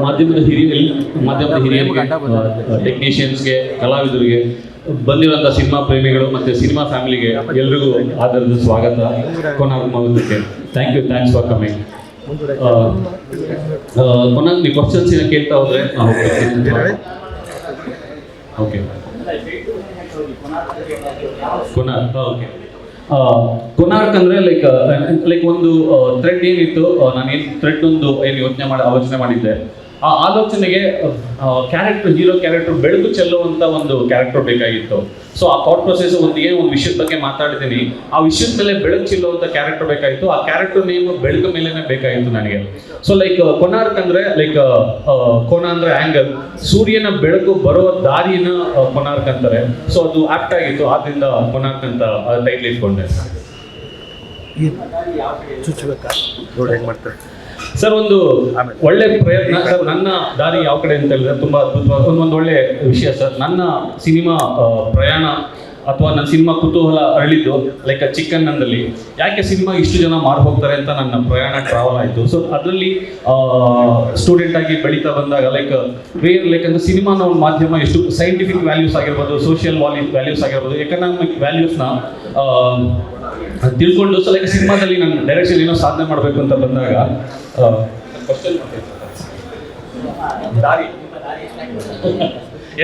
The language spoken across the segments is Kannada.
ಮಾಧ್ಯಮದ ಹಿರಿಯ ಮಾಧ್ಯಮದ ಹಿರಿಯ ಟೆಕ್ನಿಷಿಯನ್ಸ್ಗೆ ಕಲಾವಿದರಿಗೆ ಬಂದಿರುವಂಥ ಸಿನಿಮಾ ಪ್ರೇಮಿಗಳು ಮತ್ತೆ ಸಿನಿಮಾ ಫ್ಯಾಮಿಲಿಗೆ ಎಲ್ರಿಗೂ ಆದರದ ಸ್ವಾಗತ. ಕೊನಾರ್ ಮಹತ್ವಕ್ಕೆ thank you thanks for coming ಕೊನಾರ್ ನೀವು ಕ್ವಶನ್ಸ್ ಏನೋ ಕೇಳ್ತಾ ಹೋದ್ರೆ ಓಕೆ ಕೊನಾರ್ ಓಕೆ ಕೊನಾರ್ಕ್ ಅಂದ್ರೆ ಲೈಕ್ ಲೈಕ್ ಒಂದು ಥ್ರೆಡ್ ಏನಿತ್ತು ನಾನು ಏನು ಥ್ರೆಡ್ ಒಂದು, ಏನು ಯೋಚನೆ ಮಾಡಿ, ಆಲೋಚನೆ ಮಾಡಿದ್ದೆ. ಆ ಆಲೋಚನೆಗೆ ಕ್ಯಾರೆಕ್ಟರ್ ಹೀರೋ ಕ್ಯಾರೆಕ್ಟರ್ ಬೆಳಕು ಚೆಲ್ಲುವಂತ ಒಂದು ಕ್ಯಾರೆಕ್ಟರ್ ಬೇಕಾಗಿತ್ತು. ಸೊ ಆ ಥಾಟ್ ಪ್ರೊಸೆಸ್ ಒಂದು ಏನು ಒಂದು ವಿಷಯದ ಬಗ್ಗೆ ಮಾತಾಡ್ತೀನಿ. ಆ ವಿಷಯದ ಮೇಲೆ ಬೆಳಕು ಚೆಲ್ಲುವಂತ ಕ್ಯಾರೆಕ್ಟರ್ ಬೇಕಾಗಿತ್ತು. ಆ ಕ್ಯಾರೆಕ್ಟರ್ ನೇಮ್ ಬೆಳಕು ಮೇಲೇನೆ ಬೇಕಾಗಿತ್ತು ನನಗೆ. ಸೊ ಲೈಕ್ ಕೊನಾರ್ಕ್ ಅಂದರೆ ಲೈಕ್ ಕೋನ ಅಂದರೆ ಆಂಗಲ್ ಸೂರ್ಯನ ಬೆಳಕು ಬರುವ ದಾರಿನ ಕೊನಾರ್ಕ್ ಅಂತಾರೆ. ಸೊ ಅದು ಆಪ್ಟ್ ಆಗಿತ್ತು. ಆದ್ದರಿಂದ ಕೊನಾರ್ಕ್ ಅಂತ ಟೈಟ್ಲ್ ಇಟ್ಕೊಂಡೆ. ಚುಚ್ಚಬೇಕಾ? ನೋಡಿ ಹೆಂಗ್ ಮಾಡ್ತಾರೆ? ಸರ್, ಒಂದು ಒಳ್ಳೆ ಪ್ರಯತ್ನ. ಸರ್, ನನ್ನ ದಾರಿ ಯಾವ ಕಡೆ ಅಂತ ಹೇಳಿದ್ರೆ ತುಂಬಾ ಅದ್ಭುತವಾದ ಒಂದು ಒಳ್ಳೆ ವಿಷಯ, ಸರ್. ನನ್ನ ಸಿನಿಮಾ ಪ್ರಯಾಣ ಅಥವಾ ನನ್ನ ಸಿನಿಮಾ ಕುತೂಹಲ ಅರಳಿದ್ದು ಲೈಕ್ ಚಿಕ್ಕನ್ನದಲ್ಲಿ ಯಾಕೆ ಸಿನಿಮಾ ಇಷ್ಟು ಜನ ಮಾಡಿ ಹೋಗ್ತಾರೆ ಅಂತ ನನ್ನ ಪ್ರಯಾಣ ಟ್ರಾವೆಲ್ ಆಯಿತು. ಸೊ ಅದರಲ್ಲಿ ಸ್ಟೂಡೆಂಟ್ ಆಗಿ ಬೆಳೀತಾ ಬಂದಾಗ ಲೈಕ್ ವೇರ್ ಲೈಕ್ ಅಂದ್ರೆ ಸಿನಿಮಾನ ಒಂದು ಮಾಧ್ಯಮ ಎಷ್ಟು ಸೈಂಟಿಫಿಕ್ ವ್ಯಾಲ್ಯೂಸ್ ಆಗಿರ್ಬೋದು ಸೋಷಿಯಲ್ ವಾಲ್ಯೂ ವ್ಯಾಲ್ಯೂಸ್ ಆಗಿರ್ಬೋದು ಎಕನಾಮಿಕ್ ವ್ಯಾಲ್ಯೂಸ್ನ ತಿಳ್ಕೊಂಡು ಸೊ ಲೈಕ್ ಸಿನಿಮಾದಲ್ಲಿ ನಾನು ಡೈರೆಕ್ಷನ್ ಏನೋ ಸಾಧನೆ ಮಾಡಬೇಕು ಅಂತ ಬಂದಾಗ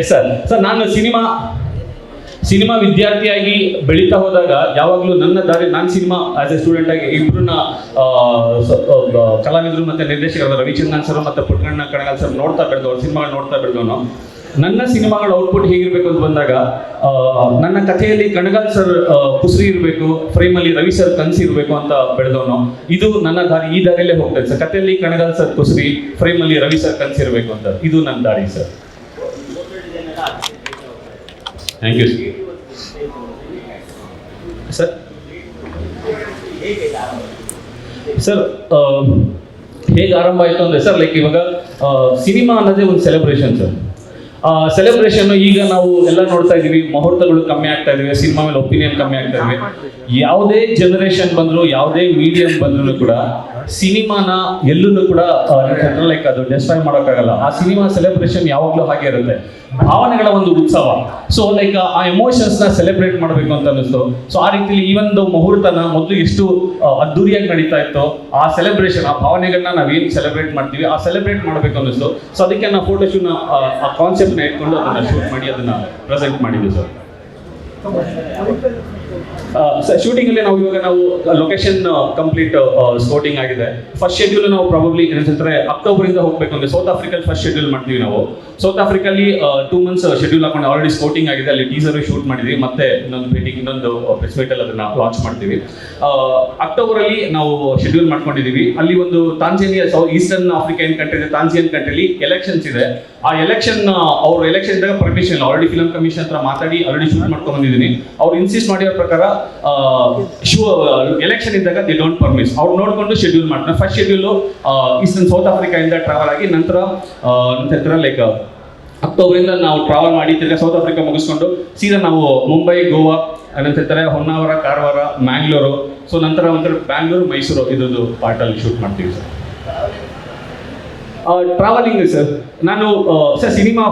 ಎಸ್ ಸರ್ ಸರ್ ನಾನು ಸಿನಿಮಾ ಸಿನಿಮಾ ವಿದ್ಯಾರ್ಥಿಯಾಗಿ ಬೆಳೀತಾ ಹೋದಾಗ ಯಾವಾಗಲೂ ನನ್ನ ದಾರಿ ನಾನು ಸಿನಿಮಾ ಆಸ್ ಎ ಸ್ಟೂಡೆಂಟ್ ಆಗಿ ಇಬ್ಬರನ್ನ ಕಲಾವಿದರು ಮತ್ತೆ ನಿರ್ದೇಶಕರಾದ ರವಿಚಂದ್ರನ್ ಸರ್ ಮತ್ತೆ ಪುಟ್ಟಣ್ಣ ಕಣಗಾಲ್ ಸರ್ ನೋಡ್ತಾ ಬೆಳೆದವರು, ಸಿನಿಮಾಗಳು ನೋಡ್ತಾ ಬೆಳೆದವನು. ನನ್ನ ಸಿನಿಮಾಗಳ ಔಟ್ಪುಟ್ ಹೇಗಿರ್ಬೇಕು ಅಂತ ಬಂದಾಗ ನನ್ನ ಕಥೆಯಲ್ಲಿ ಕಣಗಾಲ್ ಸರ್ ಕುಸ್ರಿ ಇರಬೇಕು ಫ್ರೇಮಲ್ಲಿ ರವಿ ಸರ್ ಕನಸಿ ಇರಬೇಕು ಅಂತ ಬೆಳೆದವನು. ಇದು ನನ್ನ ದಾರಿ, ಈ ದಾರಿಯಲ್ಲೇ ಹೋಗ್ತದೆ ಸರ್ ಕಥೆಯಲ್ಲಿ ಕಣಗಾಲ್ ಸರ್ ಕುಸ್ರಿ ಫ್ರೇಮಲ್ಲಿ ರವಿ ಸರ್ ಕನಸಿ ಇರಬೇಕು ಅಂತ. ಇದು ನನ್ನ ದಾರಿ sir thank you sir sir ಹೇಗೆ ಆರಂಭ ಆಯಿತು ಅಂದರೆ ಸರ್ ಲೈಕ್ ಇವಾಗ ಸಿನಿಮಾ ಅನ್ನೋದೇ ಒಂದು ಸೆಲೆಬ್ರೇಷನ್ ಸರ್ ಸೆಲೆಬ್ರೇಷನ್ ಈಗ ನಾವು ಎಲ್ಲ ನೋಡ್ತಾ ಇದೀವಿ ಮುಹೂರ್ತಗಳು ಕಮ್ಮಿ ಆಗ್ತಾ ಇದಾವೆ ಸಿನಿಮಾ ಮೇಲೆ ಒಪಿನಿಯನ್ ಕಮ್ಮಿ ಆಗ್ತಾ ಇದಾವೆ ಯಾವುದೇ ಜನರೇಷನ್ ಬಂದ್ರು ಯಾವುದೇ ಮೀಡಿಯಂ ಬಂದ್ರು ಕೂಡ ಸಿನಿಮಾನ ಎಲ್ಲೂ ಕೂಡ ಲೈಕ್ ಅದು ಡೆಸ್ಟ್ರಾಯ್ ಮಾಡೋಕ್ಕಾಗಲ್ಲ. ಆ ಸಿನಿಮಾ ಸೆಲೆಬ್ರೇಷನ್ ಯಾವಾಗಲೂ ಹಾಗೆ ಇರುತ್ತೆ. ಭಾವನೆಗಳ ಒಂದು ಉತ್ಸವ. ಸೊ ಲೈಕ್ ಆ ಎಮೋಷನ್ಸ್ನ ಸೆಲೆಬ್ರೇಟ್ ಮಾಡಬೇಕು ಅಂತ ಅನಿಸ್ತು ಸೊ ಆ ರೀತಿಲಿ ಈ ಒಂದು ಮುಹೂರ್ತನ ಮೊದಲು ಎಷ್ಟು ಅದ್ದೂರಿಯಾಗಿ ನಡೀತಾ ಇತ್ತು, ಆ ಸೆಲೆಬ್ರೇಷನ್ ಆ ಭಾವನೆಗಳನ್ನ ನಾವೇನು ಸೆಲೆಬ್ರೇಟ್ ಮಾಡ್ತೀವಿ, ಆ ಸೆಲೆಬ್ರೇಟ್ ಮಾಡಬೇಕು ಅನ್ನಿಸ್ತು. ಸೊ ಅದಕ್ಕೆ ನಾವು ಫೋಟೋ ನ, ಆ ಕಾನ್ಸೆಪ್ಟ್ನ ಇಟ್ಕೊಂಡು ಅದನ್ನು ಶೂಟ್ ಮಾಡಿ, ಅದನ್ನ ಪ್ರೆಸೆಂಟ್ ಮಾಡಿದ್ವಿ ಸರ್ ಶೂಟಿಂಗ್ ಅಲ್ಲಿ ನಾವು ಇವಾಗ ನಾವು ಲೊಕೇಶನ್ ಕಂಪ್ಲೀಟ್ ಸ್ಕೋಟಿಂಗ್ ಆಗಿದೆ. ಫಸ್ಟ್ ಶೆಡ್ಯೂಲ್ ನಾವು ಪ್ರಾಬಬ್ಲಿ ಏನಂತಂದ್ರೆ ಅಕ್ಟೋಬರ್ ಇಂದ ಹೋಗ್ಬೇಕು ಅಂದ್ರೆ ಸೌತ್ ಆಫ್ರಿಕಲ್ ಫಸ್ಟ್ ಶೆಡ್ಯೂಲ್ ಮಾಡ್ತೀವಿ ನಾವು. ಸೌತ್ ಆಫ್ರಿಕಲ್ಲಿ ಟೂ ಮಂತ್ಸ್ ಶೆಡ್ಯೂಲ್ ಹಾಕೊಂಡು ಆಲ್ರೆಡಿ ಸ್ಕೋಟಿಂಗ್ ಆಗಿದೆ. ಅಲ್ಲಿ ಟೀಸರ್ ಶೂಟ್ ಮಾಡಿದ್ವಿ. ಮತ್ತೆ ಇನ್ನೊಂದು ಭೇಟಿ ಇನ್ನೊಂದು ಪ್ರೆಸ್ ಅಲ್ಲಿ ಅದನ್ನ ಲಾಂಚ್ ಮಾಡ್ತೀವಿ. ಅಕ್ಟೋಬರ್ ಅಲ್ಲಿ ನಾವು ಶೆಡ್ಯೂಲ್ ಮಾಡ್ಕೊಂಡಿದೀವಿ. ಅಲ್ಲಿ ಒಂದು Tanzania south eastern African country ಇದೆ ತಾಂಜಿಯನ್ ಕಂಟ್ರಿಲಿ ಎಲೆಕ್ಷನ್ಸ್ ಇದೆ. ಆ ಎಲೆಕ್ಷನ್ ಅವ್ರ ಎಲೆಕ್ಷನ್ ಇದ್ದಾಗ ಪರ್ಮಿಷನ್ ಆಲ್ರೆಡಿ ಫಿಲಂ ಕಮಿಷನ್ ಹತ್ರ ಮಾತಾಡಿ ಆಲ್ರೆಡಿ ಶೂಟ್ ಮಾಡ್ಕೊಂಡು ಬಂದಿದ್ದೀನಿ. ಅವ್ರು ಇನ್ಸಿಸ್ಟ್ ಮಾಡಿರೋ ಪ್ರಕಾರ ಶೂ ಎಲೆಕ್ಷನ್ ಇದ್ದಾಗ ದಿ ಡೋಂಟ್ ಪರ್ಮಿಸ್ ಅವ್ರು ನೋಡಿಕೊಂಡು ಶೆಡ್ಯೂಲ್ ಮಾಡ್ತಾರೆ. First schedule eastern south Africa ಇಂದ ಟ್ರಾವೆಲ್ ಆಗಿ ನಂತರ ನಂತರ ಲೈಕ್ ಅಕ್ಟೋಬರ್ ಇಂದ ನಾವು ಟ್ರಾವೆಲ್ ಮಾಡಿ ತಿರ್ಗಾ ಸೌತ್ ಆಫ್ರಿಕಾ ಮುಗಿಸ್ಕೊಂಡು ಸೀದಾ ನಾವು ಮುಂಬೈ ಗೋವಾ ನಂತರ ಹೊನ್ನಾವರ ಕಾರವಾರ ಮ್ಯಾಂಗ್ಳೂರು ಸೊ ನಂತರ ಒಂಥರ ಬ್ಯಾಂಗ್ಳೂರು ಮೈಸೂರು ಇದ್ರದ್ದು ಪಾರ್ಟಲ್ಲಿ ಶೂಟ್ ಮಾಡ್ತೀವಿ ಸರ್ ಟ್ರಾವೆಲಿಂಗ್ ಸರ್ ನಾನು ಸರ್ ಸಿನಿಮಾ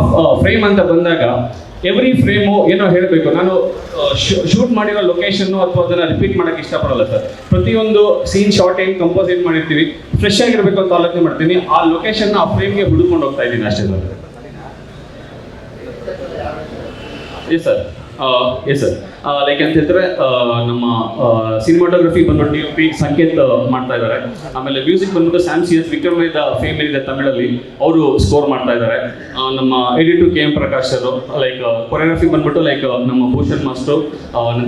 ಫ್ರೇಮ್ ಅಂತ ಬಂದಾಗ ಎವ್ರಿ ಫ್ರೇಮು ಏನೋ ಹೇಳಬೇಕು. ನಾನು ಶೂಟ್ ಮಾಡಿರೋ ಲೊಕೇಶನ್ನು ಅಥವಾ ಅದನ್ನು ರಿಪೀಟ್ ಮಾಡೋಕ್ಕೆ ಇಷ್ಟಪಡಲ್ಲ ಸರ್. ಪ್ರತಿಯೊಂದು ಸೀನ್ ಶಾರ್ಟ್ ಏನು ಕಂಪೋಸ್ ಏನು ಮಾಡಿರ್ತೀವಿ. ಫ್ರೆಶ್ ಆಗಿರಬೇಕು ಅಂತ ಆಲೋಚನೆ ಮಾಡ್ತೀನಿ. ಆ ಲೊಕೇಶನ್ನ ಆ ಫ್ರೇಮ್ಗೆ ಹುಡುಕೊಂಡು ಹೋಗ್ತಾ ಇದ್ದೀನಿ ಅಷ್ಟೇ sir. Yes sir yes sir like ಅಂತ ಹೇಳ್ತಾರೆ ನಮ್ಮ ಸಿನಿಮಾಟೋಗ್ರಫಿ ಬಂದ್ಬಿಟ್ಟು ಡಿ ಪಿ ಸಂಕೇತ್ ಮಾಡ್ತಾ ಇದ್ದಾರೆ. ಆಮೇಲೆ ಮ್ಯೂಸಿಕ್ ಬಂದ್ಬಿಟ್ಟು Sam C S Vikram Vedha fame ಏನಿದೆ ತಮಿಳಲ್ಲಿ, ಅವರು ಸ್ಕೋರ್ ಮಾಡ್ತಾ ಇದ್ದಾರೆ. ನಮ್ಮ ಎಡಿಟು ಕೆ ಎಂ ಪ್ರಕಾಶ್ ಅವರು ಲೈಕ್ ಕೊರಿಯೋಗ್ರಫಿ ಬಂದ್ಬಿಟ್ಟು ಲೈಕ್ ನಮ್ಮ ಭೂಷಣ್ ಮಾಸ್ಟ್ರು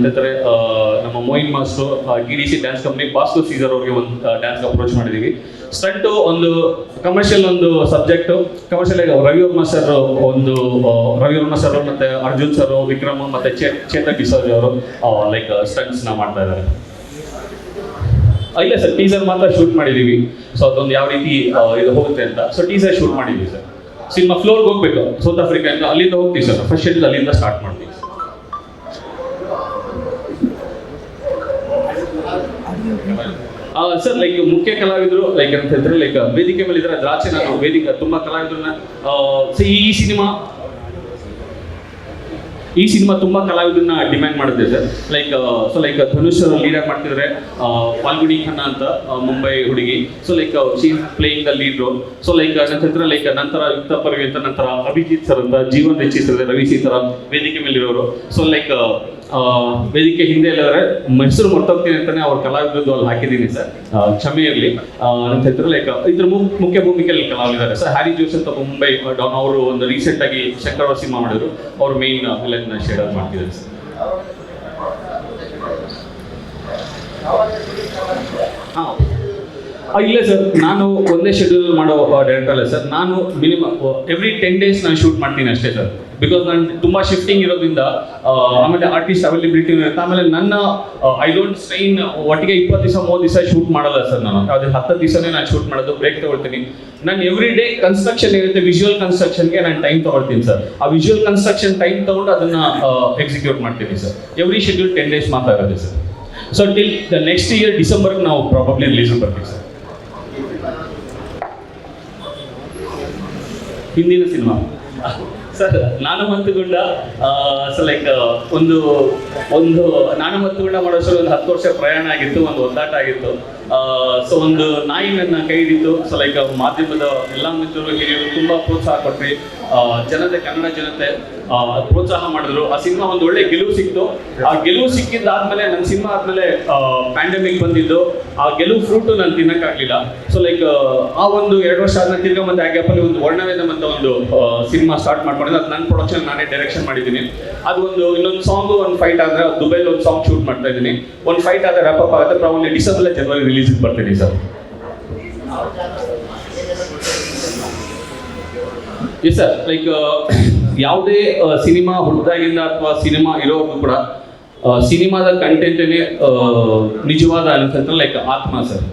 ನಂತರ ನಮ್ಮ Moin master D D C dance company Bosco Caesar ಅವ್ರಿಗೆ ಒಂದು ಡ್ಯಾನ್ಸ್ ಅಪ್ರೋಚ್ ಮಾಡಿದ್ದೀವಿ ಸ್ಟಂಟು ಒಂದು ಕಮರ್ಷಿಯಲ್ ಒಂದು subject commercial Ravi Varma sir ಒಂದು ರವಿ ವರ್ಮ ಸರ್ ಮತ್ತೆ ಅರ್ಜುನ್ ಸರ್ ವಿಕ್ರಮ್ ಮತ್ತೆ ಚೇ ಚೇತನ್ ಡಿಸೋಜ್ ಅವರು ಲೈಕ್ ಸ್ಟಂಟ್ಸ್ನ ಮಾಡ್ತಾ ಇದ್ದಾರೆ. ಇಲ್ಲ ಸರ್ ಟೀಸರ್ ಮಾತ್ರ ಶೂಟ್ ಮಾಡಿದೀವಿ. ಸೊ ಅದೊಂದು ಯಾವ ರೀತಿ ಇದು ಹೋಗುತ್ತೆ ಅಂತ. ಸೊ ಟೀಸರ್ ಶೂಟ್ ಮಾಡಿದ್ದೀವಿ ಸರ್. ಸಿನಿಮಾ ಫ್ಲೋರ್ಗೆ ಹೋಗ್ಬೇಕು. ಸೌತ್ ಆಫ್ರಿಕಾ ಅಂತ ಅಲ್ಲಿಂದ ಹೋಗ್ತೀವಿ ಸರ್. ಫಸ್ಟ್ ಶೆಡ್ಯೂಲ್ ಅಲ್ಲಿಂದ ಸ್ಟಾರ್ಟ್ ಮಾಡ್ತೀವಿ. ಸರ್ ಲೈಕ್ ಮುಖ್ಯ ಕಲಾವಿದರು ಲೈಕ್ ಅಂತ ಹೇಳಿದ್ರೆ ಲೈಕ್ ವೇದಿಕೆ ಮೇಲೆ ಇದ್ರೆ ದ್ರಾಕ್ಷಿ ನಾನು ವೇದಿಕೆ, ತುಂಬಾ ಕಲಾವಿದ್ರನ್ನ ಈ ಸಿನಿಮಾ ಈ ಸಿನಿಮಾ ತುಂಬಾ ಕಲಾವಿದನ್ನ ಡಿಮ್ಯಾಂಡ್ ಮಾಡುತ್ತೆ sir like so like Dhanush leader ಮಾಡ್ತಿದ್ರೆ ಫಾಲ್ಗುಡಿ ಖನ್ನಾ ಅಂತ ಮುಂಬೈ ಹುಡುಗಿ. So like she playing the lead role so like ನಂತರ ಲೈಕ್ ನಂತರ ಯುಕ್ತ ಪರ್ವಿ ಅಂತ, ನಂತರ ಅಭಿಜಿತ್ ಸರ್ ಅಂತ, ಜೀವನ್ ಹೆಚ್ಚಿಸಿದ್ರೆ ರವಿ ಸೀತರ ವೇದಿಕೆ ಮೇಲಿರೋರು. ಸೊ ಲೈಕ್ ವೇದಿಕೆ ಹಿಂದೆ ಇಲ್ಲದ್ರೆ ಮೈಸೂರು ಮರ್ತೋಗ್ತೀನಿ ಅಂತಾನೆ ಅವ್ರ ಕಲಾವಿದ್ರು ಅಲ್ಲಿ ಹಾಕಿದ್ದೀನಿ ಸರ್. ಕ್ಷಮೆ ಇರಲಿ. ಚಿತ್ರ ಲೈಕ್ ಇದ್ರ ಮುಖ್ಯ ಭೂಮಿಕೆಯಲ್ಲಿ ಕಲಾವಿದ್ದಾರೆ ಸರ್. ಹ್ಯಾರಿ ಜೋಸ್ ಅಂತ ಮುಂಬೈ ಡಾನ್ ಅವರು ಒಂದು ರೀಸೆಂಟ್ ಆಗಿ ಶಂಕರವ ಸಿನಿಮಾ ಮಾಡಿದ್ರು. ಅವ್ರ ಮೇನ್ ವಿಲನ್ ಶೇಡ್ ಮಾಡ್ತಿದ್ದಾರೆ ಸರ್. ಹಾ. ಇಲ್ಲ ಸರ್. ನಾನು ಒಂದೇ ಶೆಡ್ಯೂಲ್ ಮಾಡೋ ಡೈರೆಕ್ಟರ್ ಅಲ್ಲ ಸರ್. ನಾನು ಮಿನಿಮಮ್ ಎವ್ರಿ ಟೆನ್ ಡೇಸ್ ನಾನು ಶೂಟ್ ಮಾಡ್ತೀನಿ ಅಷ್ಟೇ ಸರ್. ಬಿಕಾಸ್ ನಾನು ತುಂಬ ಶಿಫ್ಟಿಂಗ್ ಇರೋದ್ರಿಂದ ಆಮೇಲೆ ಆರ್ಟಿಸ್ಟ್ ಅವೈಲಿಬಿಲಿಟಿ ಇರುತ್ತೆ ಆಮೇಲೆ ನನ್ನ ಐ ಡೋಂಟ್ ಸ್ಟ್ರೈನ್ ಒಟ್ಟಿಗೆ ಇಪ್ಪತ್ತು ದಿವಸ, ಮೂವತ್ತು ದಿವಸ ಶೂಟ್ ಮಾಡಲ್ಲ ಸರ್ ನಾನು. ಯಾವುದೇ ಹತ್ತು ದಿವಸನೇ ನಾನು ಶೂಟ್ ಮಾಡೋದು ಬ್ರೇಕ್ ತಗೊಳ್ತೀನಿ. ನಾನು ಎವ್ರಿ ಡೇ ಕನ್ಸ್ಟ್ರಕ್ಷನ್ ಇರುತ್ತೆ ವಿಜುವಲ್ ಕನ್ಸ್ಟ್ರಕ್ಷನ್ಗೆ ನಾನು ಟೈಮ್ ತಗೊಳ್ತೀನಿ ಸರ್. ಆ ವಿಜುವಲ್ ಕನ್ಸ್ಟ್ರಕ್ಷನ್ ಟೈಮ್ ತಗೊಂಡು ಅದನ್ನು ಎಕ್ಸಿಕ್ಯೂಟ್ ಮಾಡ್ತೀನಿ sir. Every schedule ten days ಇರುತ್ತೆ sir. So till the next year ಡಿಸೆಂಬರ್ಗೆ ನಾವು ಪ್ರಾಬಬ್ಲಿ ರಿಲೀಸ್ ಬರ್ತೀವಿ ಸರ್. ಹಿಂದಿನ ಸಿನಿಮಾ ಸರ್ ನಾನು ಮಂತುಗುಂಡ ಸೊ ಲೈಕ್ ಒಂದು ಒಂದು, ನಾನು ಗುಂಡ ಮಾಡೋಷ್ಟು ಒಂದು ಹತ್ತು ವರ್ಷ ಪ್ರಯಾಣ ಆಗಿತ್ತು, ಒಂದು ಒದ್ದಾಟ ಆಗಿತ್ತು. ಸೊ ಒಂದು ನಾಯಿ ನನ್ನ ಕೈ ಹಿಡಿತು ಸೊ ಲೈಕ್ ಮಾಧ್ಯಮದ ಎಲ್ಲ ಮಿತ್ರರು, ಹಿರಿಯರು ತುಂಬಾ ಪ್ರೋತ್ಸಾಹ ಕೊಟ್ರಿ ಜನತೆ, ಕನ್ನಡ ಜನತೆ ಪ್ರೋತ್ಸಾಹ ಮಾಡಿದ್ರು. ಆ ಸಿನಿಮಾ ಒಂದು ಒಳ್ಳೆ ಗೆಲುವು ಸಿಕ್ತು. ಆ ಗೆಲುವು ಸಿಕ್ಕಿದ್ದಾದ್ಮೇಲೆ ನನ್ನ ಸಿನಿಮಾ ಆದ್ಮೇಲೆ ಪ್ಯಾಂಡಮಿಕ್ ಬಂದಿದ್ದು. ಆ ಗೆಲುವು ಫ್ರೂಟು ನಾನು ತಿನ್ನಕ್ಕಾಗ್ಲಿಲ್ಲ. ಸೊ ಲೈಕ್ ಆ ಒಂದು ಎರಡು ವರ್ಷ ಆದ್ಮೇಲೆ ತಿರ್ಗಾ ಮತ್ತೆ ಆ ಗ್ಯಾಪಲ್ಲಿ ಒಂದು ವರ್ಣವೇದ ಮತ್ತೆ ಒಂದು ಸಿನಿಮಾ ಸ್ಟಾರ್ಟ್ ಮಾಡ್ಕೊಂಡಿದ್ದೆ. ಅದು ನನ್ನ ಪ್ರೊಡಕ್ಷನ್ ನಾನೇ ಡೈರೆಕ್ಷನ್ ಮಾಡಿದ್ದೀನಿ. ಅದು ಒಂದು ಇನ್ನೊಂದು ಸಾಂಗ್ ಒಂದು ಫೈಟ್ ಆದ್ರೆ ದುಬೈಲಿ ಒಂದು ಸಾಂಗ್ ಶೂಟ್ ಮಾಡ್ತಾ ಇದ್ದೀನಿ. ಒಂದು ಫೈಟ್ ಆದ್ರೆ ರ್ಯಾಪ್ ಅಪ್ ಆಗುತ್ತೆ. ಪ್ರಾಬ್ಲಿ ಡಿಸೆಂಬರ್ ಜನವರಿ ರಿಲೀಸ್ ಬರ್ತೀನಿ ಸರ್. ಎಸ್ ಸರ್ ಲೈಕ್ ಯಾವುದೇ ಸಿನಿಮಾ ಹುಟ್ಟಿದಾಗಿಂದ ಅಥವಾ ಸಿನಿಮಾ ಇರೋವರೆಗೂ ಕೂಡ ಸಿನಿಮಾದ ಕಂಟೆಂಟೇ ನಿಜವಾದ ಅಂತಂದ್ರೆ ಲೈಕ್ ಆತ್ಮ ಸರ್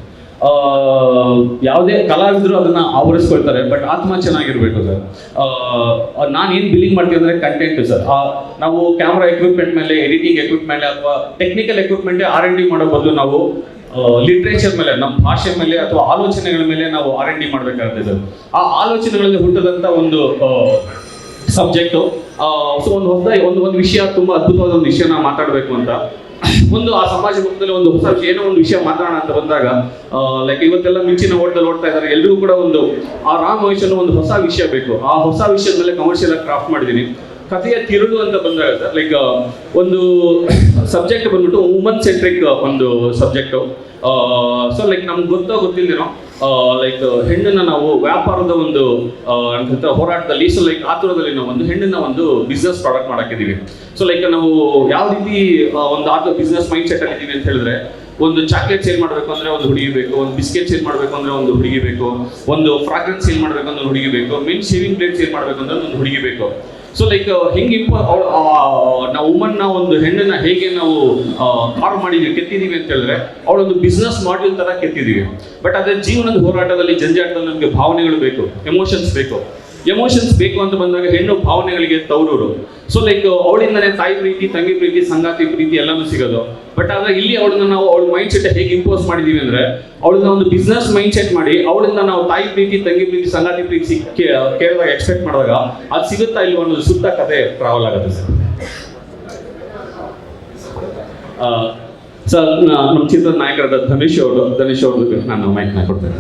ಯಾವುದೇ ಕಲಾವಿದರು ಅದನ್ನ ಆವರಿಸ್ಕೊಳ್ತಾರೆ ಬಟ್ ಆತ್ಮ ಚೆನ್ನಾಗಿರ್ಬೇಕು ಸರ್ ನಾನು ಏನು ಬಿಲಿಂಗ್ ಮಾಡ್ತೀವಿ ಅಂದ್ರೆ ಕಂಟೆಂಟ್ ಸರ್ ನಾವು ಕ್ಯಾಮ್ರಾ ಎಕ್ವಿಪ್ಮೆಂಟ್ ಮೇಲೆ ಎಡಿಟಿಂಗ್ ಎಕ್ವಿಪ್ಮೆಂಟ್ ಅಥವಾ technical equipment R N D ಮಾಡೋ ಬದಲು ನಾವು ಲಿಟ್ರೇಚರ್ ಮೇಲೆ, ನಮ್ಮ ಭಾಷೆ ಮೇಲೆ ಅಥವಾ ಆಲೋಚನೆಗಳ ಮೇಲೆ ನಾವು ಆರ್ ಎನ್ ಡಿ ಮಾಡಬೇಕಾಗ್ತದೆ ಆ ಆಲೋಚನೆಗಳಲ್ಲಿ ಹುಟ್ಟದಂತ ಒಂದು ಸಬ್ಜೆಕ್ಟು ಸೊ ಒಂದು ಹೊಸ, ಒಂದು ಒಂದು ವಿಷಯ, ತುಂಬಾ ಅದ್ಭುತವಾದ ಒಂದು ವಿಷಯನ ಮಾತಾಡಬೇಕು ಅಂತ. ಒಂದು ಆ ಸಮಾಜ ಮುಖದಲ್ಲಿ ಒಂದು ಹೊಸ ಏನೋ ಒಂದು ವಿಷಯ ಮಾತಾಡೋಣ ಅಂತ ಬಂದಾಗ ಲೈಕ್ ಇವತ್ತೆಲ್ಲ ಮಿಂಚಿನ ಓಟದಲ್ಲಿ ಓಡ್ತಾ ಇದ್ದಾರೆ, ಎಲ್ರಿಗೂ ಕೂಡ ಒಂದು ಆ ರಾಮ್ ವಯಸ್ಸನ್ನು ಒಂದು ಹೊಸ ವಿಷಯ ಬೇಕು. ಆ ಹೊಸ ವಿಷಯದ ಮೇಲೆ ಕಮರ್ಷಿಯಲ್ ಕ್ರಾಫ್ಟ್ ಮಾಡಿದ್ದೀನಿ. ಕಥೆಯ ತಿರುಳು ಅಂತ ಬಂದಾಗ ಸರ್ ಲೈಕ್ ಒಂದು ಸಬ್ಜೆಕ್ಟ್ ಬಂದ್ಬಿಟ್ಟು ವುಮನ್ ಸೆಂಟ್ರಿಕ್ ಒಂದು ಸಬ್ಜೆಕ್ಟು ಸೊ ಲೈಕ್ ನಮ್ಗೆ ಗೊತ್ತೋ ಗೊತ್ತಿಲ್ದೇನೋ ಲೈಕ್ ಹೆಣ್ಣನ್ನ ನಾವು ವ್ಯಾಪಾರದ ಒಂದು ಅಂತ ಹೋರಾಟದಲ್ಲಿ ಸೊ ಲೈಕ್ ಆತುರದಲ್ಲಿ ನಾವು ಒಂದು ಹೆಣ್ಣನ್ನ ಒಂದು ಬಿಸ್ನೆಸ್ ಪ್ರಾಡಕ್ಟ್ ಮಾಡಾಕಿದ್ದೀವಿ. ಸೊ ಲೈಕ್ ನಾವು ಯಾವ ರೀತಿ ಒಂದು ಆತು ಬಿಸ್ನೆಸ್ ಮೈಂಡ್ ಸೆಟ್ ಅಲ್ಲಿ ಅಂತ ಹೇಳಿದ್ರೆ, ಒಂದು ಚಾಕ್ಲೇಟ್ ಸೇಲ್ ಮಾಡಬೇಕು ಅಂದ್ರೆ ಒಂದು ಹುಡುಗಿ ಬೇಕು, ಒಂದು ಬಿಸ್ಕೆಟ್ ಸೇಲ್ ಮಾಡಬೇಕು ಅಂದ್ರೆ ಒಂದು ಹುಡುಗಿ ಬೇಕು, ಒಂದು ಫ್ರಾಗ್ರೆನ್ಸ್ ಸೇಲ್ ಮಾಡಬೇಕು ಅಂದ್ರೆ ಹುಡುಗಿ ಬೇಕು ಮೆನ್ ಶೇವಿಂಗ್ ಪ್ಲೇಟ್ ಸೇಲ್ ಮಾಡಬೇಕು ಅಂದ್ರೆ ಒಂದು ಹುಡುಗಿ ಬೇಕು. ಸೊ ಲೈಕ್ ಹೆಂಗೆ ಇಂಪ ನಾವು ವುಮನ್ನ ಒಂದು ಹೆಣ್ಣನ್ನ ಹೇಗೆ ನಾವು ಕಾರ್ ಮಾಡಿದ್ದೀವಿ ಕೆತ್ತಿದೀವಿ ಅಂತ ಹೇಳಿದ್ರೆ, ಅವಳೊಂದು ಬಿಸ್ನೆಸ್ ಮಾಡ್ಯೂಲ್ ತರ ಕೆತ್ತಿದೀವಿ. ಬಟ್ ಅದೇ ಜೀವನದ ಹೋರಾಟದಲ್ಲಿ, ಜಂಜಾಟದಲ್ಲಿ ನಮಗೆ ಭಾವನೆಗಳು ಬೇಕು ಎಮೋಷನ್ಸ್ ಬೇಕು. ಎಮೋಷನ್ಸ್ ಬೇಕು ಅಂತ ಬಂದಾಗ ಹೆಣ್ಣು ಭಾವನೆಗಳಿಗೆ ತವರೂರು ಸೊ ಲೈಕ್ ಅವಳಿಂದನೇ ತಾಯಿ ಪ್ರೀತಿ, ತಂಗಿ ಪ್ರೀತಿ, ಸಂಗಾತಿ ಪ್ರೀತಿ ಎಲ್ಲಾನು ಸಿಗೋದು. ಬಟ್ ಆದ್ರೆ ಇಲ್ಲಿ ಅವಳನ್ನ ನಾವು ಅವಳ ಮೈಂಡ್ ಸೆಟ್ ಹೇಗೆ ಇಂಪೋಸ್ ಮಾಡಿದೀವಿ ಅಂದ್ರೆ, ಅವಳನ್ನ ಒಂದು ಬಿಸ್ನೆಸ್ ಮೈಂಡ್ ಸೆಟ್ ಮಾಡಿ, ಅವಳಿಂದ ನಾವು ತಾಯಿ ಪ್ರೀತಿ, ತಂಗಿ ಪ್ರೀತಿ, ಸಂಗಾತಿ ಪ್ರೀತಿ ಕೇಳಿದಾಗ ಎಕ್ಸ್ಪೆಕ್ಟ್ ಮಾಡಿದಾಗ ಅದು ಸಿಗುತ್ತಾ ಇಲ್ಲಿ ಒಂದು ಸುತ್ತ ಕತೆ ಟ್ರಾವೆಲ್ ಆಗುತ್ತೆ ಸರ್. ಸರ್ ನಮ್ಮ ಚಿತ್ರದ ನಾಯಕರಾದ ಧನುಷ್ ಅವರು ಧನೇಶ್ ಅವ್ರದ್ದು ನಾನು ಮಾಹಿತಿ ಕೊಡ್ತೇನೆ.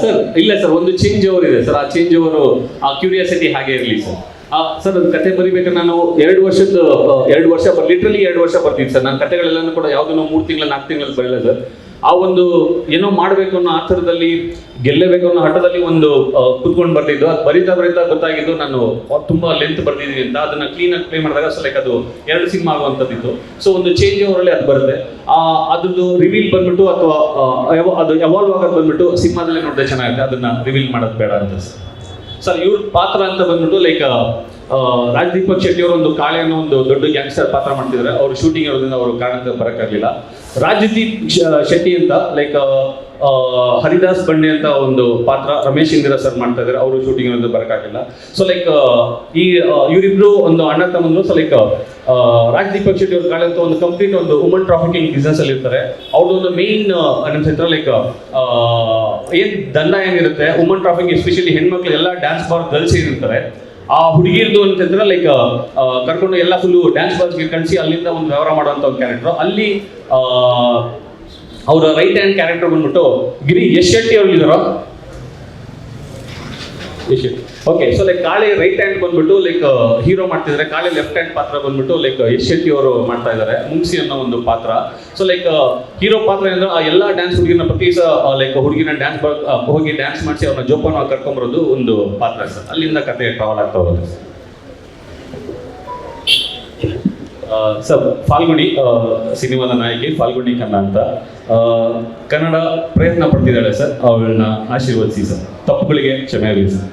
ಸರ್ ಇಲ್ಲ ಸರ್ ಒಂದು ಚೇಂಜ್ ಓವರ್ ಇದೆ ಸರ್ ಆ ಚೇಂಜ್ ಓವರು ಆ ಕ್ಯೂರಿಯಾಸಿಟಿ ಹಾಗೆ ಇರಲಿ ಸರ್ ಸರ್ ಅದು ಕತೆ ಬರಿಬೇಕಾದ್ರೆ ನಾನು ಎರಡು ವರ್ಷದ ಎರಡು ವರ್ಷ ಲಿಟ್ರಲಿ ಎರಡು ವರ್ಷ ಬರ್ತೀನಿ ಸರ್ ನಾನು ಕತೆಗಳೆಲ್ಲನೂ ಕೂಡ ಯಾವುದನ್ನು ಮೂರು ತಿಂಗಳ, ನಾಲ್ಕು ತಿಂಗಳಲ್ಲಿ ಬರಲ್ಲ ಸರ್ ಆ ಒಂದು ಏನೋ ಮಾಡಬೇಕು ಅನ್ನೋ ಆತರದಲ್ಲಿ, ಗೆಲ್ಲಬೇಕು ಅನ್ನೋ ಹಠದಲ್ಲಿ ಒಂದು ಕುತ್ಕೊಂಡು ಬರ್ತಿದ್ದು. ಅದು ಬರಿತಾ ಬರಿತಾ ಗೊತ್ತಾಗಿದ್ದು ನಾನು ತುಂಬಾ ಲೆಂತ್ ಬರ್ತಿದ್ದೀನಿ ಅಂತ. ಅದನ್ನ ಕ್ಲೀನ್ ಆಗಿ ಪ್ಲೇ ಮಾಡಿದಾಗ ಸೊ ಲೈಕ್ ಅದು ಎರಡು ಸಿನಿಮಾ ಆಗುವಂಥದ್ದಿತ್ತು. ಸೊ ಒಂದು ಚೇಂಜ್ ಓವರಲ್ಲಿ ಅದು ಬರುತ್ತೆ. ಆ, ಅದ್ರದ್ದು ರಿವೀಲ್ ಬಂದ್ಬಿಟ್ಟು ಅಥವಾ ಅದು ಎವಾಲ್ವ್ ಆಗೋದು ಬಂದ್ಬಿಟ್ಟು ಸಿನಿಮಾದಲ್ಲೇ ನೋಡಿದ್ರೆ ಚೆನ್ನಾಗುತ್ತೆ. ಅದನ್ನ ರಿವೀಲ್ ಮಾಡೋದು ಬೇಡ ಅಂತ. ಸರ್, ಇವ್ರ ಪಾತ್ರ ಅಂತ ಬಂದ್ಬಿಟ್ಟು ಲೈಕ್ ರಾಜ್ ದೀಪಕ್ ಶೆಟ್ಟಿ ಅವರು ಒಂದು ಕಾಳೆ ಅನ್ನೋ ಒಂದು ದೊಡ್ಡ ಗ್ಯಾಂಗ್ಸ್ಟರ್ ಪಾತ್ರ ಮಾಡ್ತಿದ್ದಾರೆ ಅವರು ಶೂಟಿಂಗ್ ಇರೋದ್ರಿಂದ ಅವರು ಕಾರಣಕ್ಕೆ ಬರೋಕ್ಕಾಗಲಿಲ್ಲ. ರಾಜದೀಪ್ ಶೆಟ್ಟಿ ಅಂತ ಲೈಕ್ ಹರಿದಾಸ್ ಬಂಡೆ ಅಂತ ಒಂದು ಪಾತ್ರ ರಮೇಶ್ ಇಂದಿರ ಸರ್ ಮಾಡ್ತಾ ಇದ್ದಾರೆ ಅವರು ಶೂಟಿಂಗ್ ಇರೋದ್ರಿಂದ ಬರೋಕ್ಕಾಗಿಲ್ಲ ಸೊ ಲೈಕ್ ಈ ಇವರಿಬ್ರು ಒಂದು ಅಣ್ಣ ತಮ್ಮಂದ್ರು ಸೊ ಲೈಕ್ ರಾಜದೀಪಕ್ ಶೆಟ್ಟಿ ಅವ್ರ ಅಂತ ಒಂದು ಕಂಪ್ಲೀಟ್ ಒಂದು ವುಮನ್ ಟ್ರಾಫಿಕಿಂಗ್ ಬಿಸ್ನೆಸ್ ಅಲ್ಲಿ ಇರ್ತಾರೆ. ಅವ್ರದ್ದೊಂದು ಮೇನ್ ನಮ್ಮ ಲೈಕ್ ಏನ್ ದಂಡ ಏನಿರುತ್ತೆ ವುಮನ್ ಟ್ರಾಫಿಕ್ ಎಸ್ಪೆಷಲಿ ಹೆಣ್ಮಕ್ಳು, ಎಲ್ಲ ಡ್ಯಾನ್ಸ್ ಬಾರ್ ಗರ್ಲ್ಸ್ ಏನಿರ್ತಾರೆ. ಆ ಹುಡುಗಿರ್ದು ಅಂತಂದ್ರೆ ಲೈಕ್ ಕರ್ಕೊಂಡು ಎಲ್ಲ ಫುಲ್ಲು ಡ್ಯಾನ್ಸ್ ಬಾಲ್ಸ್ಗೆ ಕಳಿಸಿ ಅಲ್ಲಿಂದ ಒಂದು ವ್ಯವಹಾರ ಮಾಡುವಂತ ಒಂದು ಕ್ಯಾರೆಕ್ಟರ್ ಅಲ್ಲಿ ಅವರ ರೈಟ್ ಹ್ಯಾಂಡ್ ಕ್ಯಾರೆಕ್ಟರ್ ಬಂದ್ಬಿಟ್ಟು, ಗಿರಿ, ಯಶ್ ಶೆಟ್ಟಿ ಅವ್ರು okay so like Kale right hand ಬಂದ್ಬಿಟ್ಟು ಲೈಕ್ ಹೀರೋ ಮಾಡ್ತಿದ್ದಾರೆ ಕಾಳೆ ಲೆಫ್ಟ್ ಹ್ಯಾಂಡ್ ಪಾತ್ರ ಬಂದ್ಬಿಟ್ಟು ಲೈಕ್ ಯಶ್ ಶೆಟ್ಟಿ ಅವರು ಮಾಡ್ತಾ ಇದ್ದಾರೆ ಮುಂಗ್ಸಿ ಅನ್ನೋ ಒಂದು ಪಾತ್ರ. ಸೊ ಲೈಕ್ ಹೀರೋ ಪಾತ್ರ ಏನಂದ್ರೆ, ಆ ಎಲ್ಲ ಡ್ಯಾನ್ಸ್ ಹುಡುಗಿನ ಪ್ರತಿ ಲೈಕ್ ಹುಡುಗಿನ ಡ್ಯಾನ್ಸ್ ಹೋಗಿ ಡ್ಯಾನ್ಸ್ ಮಾಡಿಸಿ ಅವ್ರನ್ನ ಜೋಪಾನ ಕರ್ಕೊಂಬರೋದು ಒಂದು ಪಾತ್ರ ಸರ್. ಅಲ್ಲಿಂದ ಕತೆ ಟ್ರಾವೆಲ್ ಆಗ್ತಾ ಹೋಗುತ್ತೆ ಸರ್, ಫಾಲ್ಗುಣಿ ಸಿನಿಮಾದ ನಾಯಕಿ ಫಾಲ್ಗುಣಿ ಕನ್ನ ಅಂತ. ಕನ್ನಡ ಪ್ರಯತ್ನ ಪಡ್ತಿದ್ದಾಳೆ ಸರ್. ಅವಳನ್ನ ಆಶೀರ್ವದಿಸಿ ಸರ್. ತಪ್ಪುಗಳಿಗೆ ಕ್ಷಮೆ ಸರ್.